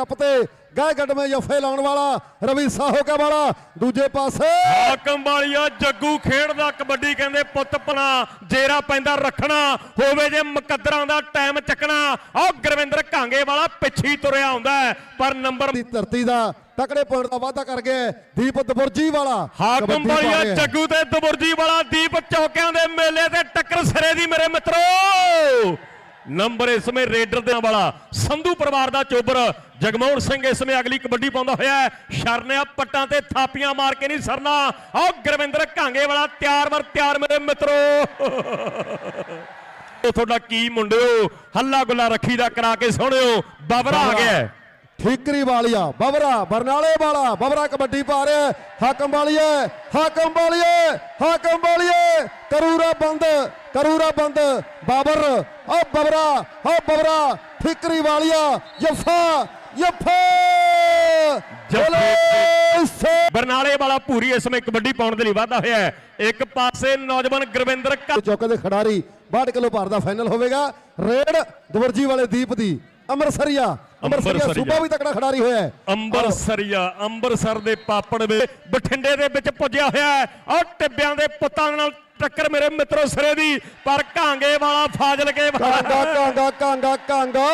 Cup ਤੇ ਗਾਇ ਗੱਡਵੇਂ ਜਫੇ ਲਾਉਣ ਵਾਲਾ ਰਵੀ ਸਾਹੋ ਕਾ ਵਾਲਾ ਦੂਜੇ ਪਾਸੇ ਹਾਕਮ ਵਾਲੀਆ ਜੱਗੂ ਖੇਡਦਾ ਕਬੱਡੀ ਕਹਿੰਦੇ ਪੁੱਤ ਪਣਾ ਜੇਰਾ ਪੈਂਦਾ ਰੱਖਣਾ ਹੋਵੇ ਜੇ ਮੁਕੱਦਰਾਂ ਦਾ ਟਾਈਮ ਚੱਕਣਾ ਆਹ ਗੁਰਵਿੰਦਰ ਕਾਂਗੇ ਵਾਲਾ ਪਿੱਛੇ ਤੁਰਿਆ ਆਉਂਦਾ ਪਰ ਨੰਬਰ ਦੀ ਧਰਤੀ ਦਾ ਤਕੜੇ ਪੁਆਇੰਟ ਦਾ ਵਾਅਦਾ ਕਰ ਗਿਆ। ਦੀਪ ਦਬੁਰਜੀ ਵਾਲਾ ਹਾਕਮ ਵਾਲੀਆ। ਜੱਗੂ ਤੇ ਦਬੁਰਜੀ ਵਾਲਾ ਦੀਪ ਚੌਕਿਆਂ ਦੇ ਮੇਲੇ ਤੇ ਟੱਕਰ ਸਿਰੇ ਦੀ ਮੇਰੇ ਮਿੱਤਰੋ ਨੰਬਰ ਇਸ ਸਮੇਂ ਰੇਡਰ ਦੇ ਵਾਲਾ ਸੰਧੂ ਪਰਿਵਾਰ ਦਾ ਚੋਬਰ। ਜਗਮੋਹਨ ਸਿੰਘ ਇਸ ਸਮੇਂ ਅਗਲੀ ਕਬੱਡੀ ਪਾਉਂਦਾ ਹੋਇਆ ਹੈ। ਸ਼ਰਨਿਆ ਪੱਟਾਂ ਤੇ ਥਾਪੀਆਂ ਮਾਰ ਕੇ ਨਹੀਂ ਸਰਨਾ। ਆਹ ਗੁਰਵਿੰਦਰ ਕਾਂਗੇ ਵਾਲਾ ਤਿਆਰ ਵਰ ਤਿਆਰ ਮੇਰੇ ਮਿੱਤਰੋ। ਉਹ ਤੁਹਾਡਾ ਕੀ ਮੁੰਡਿਓ? ਹੱਲਾ ਗੁੱਲਾ ਰੱਖੀ ਦਾ ਕਰਾ ਕੇ ਸੋਹਣਿਓ। ਬਾਬਰਾ ਆ ਗਿਆ ਹੈ। ਠੀਕਰੀ ਵਾਲੀਆ, ਬਬਰਾ, ਬਰਨਾਲੇ ਵਾਲਾ, ਬਬਰਾ ਕਬੱਡੀ ਪਾ ਰਿਹਾ ਹਾਕਮ ਵਾਲੀਏ ਹਾਕਮ ਵਾਲੀਏ ਹਾਕਮ ਵਾਲੀਏ। ਕਰੂਰਾ ਬੰਦ। ਕਰੂਰਾ ਬੰਦ ਬਾਬਰ ਆ ਬਬਰਾ ਆ ਬਬਰਾ ਠੀਕਰੀ ਵਾਲੀਆ ਜੱਫੇ। ਸੇ। ਬਰਨਾਲੇ ਵਾਲਾ ਪੂਰੀ ਇਸ ਸਮੇਂ ਕਬੱਡੀ ਪਾਉਣ ਦੇ ਲਈ ਵਾਧਾ ਹੋਇਆ ਹੈ। ਇੱਕ ਪਾਸੇ ਨੌਜਵਾਨ ਗੁਰਵਿੰਦਰ ਚੌਕੇ ਦੇ ਖਿਡਾਰੀ 62 ਕਿਲੋ ਭਾਰ ਦਾ ਫਾਈਨਲ ਹੋਵੇਗਾ। ਰੇਡ ਦਵਰਜੀ ਵਾਲੇ ਦੀਪ ਦੀ। ਅੰਮ੍ਰਿਤਸਰੀਆ। ਅੰਮ੍ਰਿਤਸਰੀਆ ਅੰਮ੍ਰਿਤਸਰੀਆ। ਸੂਬਾ ਵੀ ਤਕੜਾ ਖਿਡਾਰੀ ਹੋਇਆ ਹੈ। ਅੰਬਰਸਰੀਆ ਅੰਮ੍ਰਿਤਸਰ ਦੇ ਪਾਪੜ ਵੇ ਬਠਿੰਡੇ ਦੇ ਵਿੱਚ ਪੁੱਜਿਆ ਹੋਇਆ ਹੈ। ਔਰ ਟਿੱਬਿਆਂ ਦੇ ਪੁੱਤਾਂ ਨਾਲ ਟੱਕਰ ਮੇਰੇ ਮਿੱਤਰੋ ਸਿਰੇ ਦੀ ਪਰ ਕਾਂਗੇ ਵਾਲਾ ਫਾਜ਼ਲ ਕੇ ਕਾਂਗਾ ਕਾਂਗਾ ਕਾਂਗਾ ਕਾਂਗਾ